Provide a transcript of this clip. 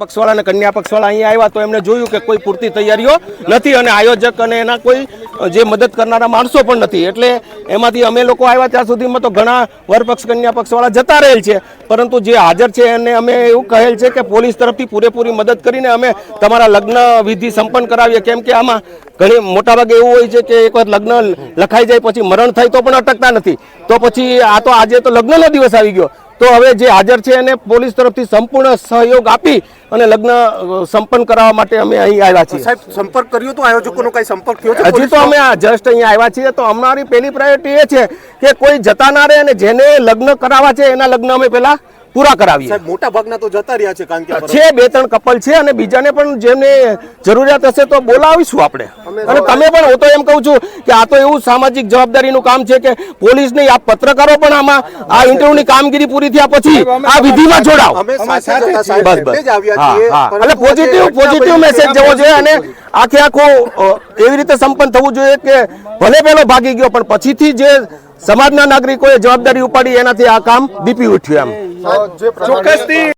પક્ષવાળા અને કન્યા પક્ષવાળા અહીંયા આવ્યા તો એમને જોયું કે કોઈ પૂરતી તૈયારીઓ નથી અને આયોજક અને એના કોઈ જે મદદ કરનારા માણસો પણ નથી. એટલે એમાંથી અમે લોકો આવ્યા ત્યાં સુધીમાં તો ઘણા વરપક્ષ કન્યા પક્ષવાળા જતા રહેલ છે. પરંતુ જે હાજર છે એને અમે એવું કહેલ છે કે પોલીસ તરફથી પૂરેપૂરી મદદ કરીને અમે તમારા લગ્ન વિધિ સંપન્ન કરાવીએ. કેમ કે આમાં ઘણી મોટાભાગે એવું હોય છે કે એકવાર લગ્ન લખાઈ જાય પછી મરણ થાય તો પણ અટકતા નથી. તો પછી આ તો આજે તો લગ્નનો દિવસ આવી ગયો. તો હવે જે હાજર છે એને પોલીસ તરફથી સંપૂર્ણ સહયોગ આપી અને લગ્ન સંપન્ન કરાવવા માટે અમે અહીં આવ્યા છીએ. સાહેબ સંપર્ક કર્યો તો આયોજકોનો કઈ સંપર્ક થયો છે હજી તો અમે આ જસ્ટ અહીંયા આવ્યા છીએ તો અમારી પહેલી પ્રાયોરિટી એ છે કે કોઈ જતા ના રહે અને જેને લગ્ન કરાવવા છે એના લગ્ન અમે પહેલા પૂરા કરાવીએ. મોટા ભાગના તો જતા રહ્યા છે કારણ કે છે બે ત્રણ કપલ છે અને બીજાને પણ જેમને જરૂરિયાત હશે તો બોલાવીશું આપણે. અને તમે પણ હું તો એમ કહું છું કે આ તો એવું સામાજિક જવાબદારીનું કામ છે કે પોલીસ નહીં આ પત્રકારો પણ આમાં આ ઇન્ટરવ્યુની કામગીરી પૂરી થયા પછી આ વિધિમાં જોડાવ બસ બસ. એટલે પોઝિટિવ પોઝિટિવ મેસેજ જવો જોઈએ અને આખે આખું એવી રીતે સંપન્ન થવું જોઈએ કે ભલે પેલો ભાગી ગયો, પણ પછીથી જે સમાજના નાગરિકોએ જવાબદારી ઉપાડી, એનાથી આ કામ દીપી ઉઠ્યું એમ. ચોક્કસથી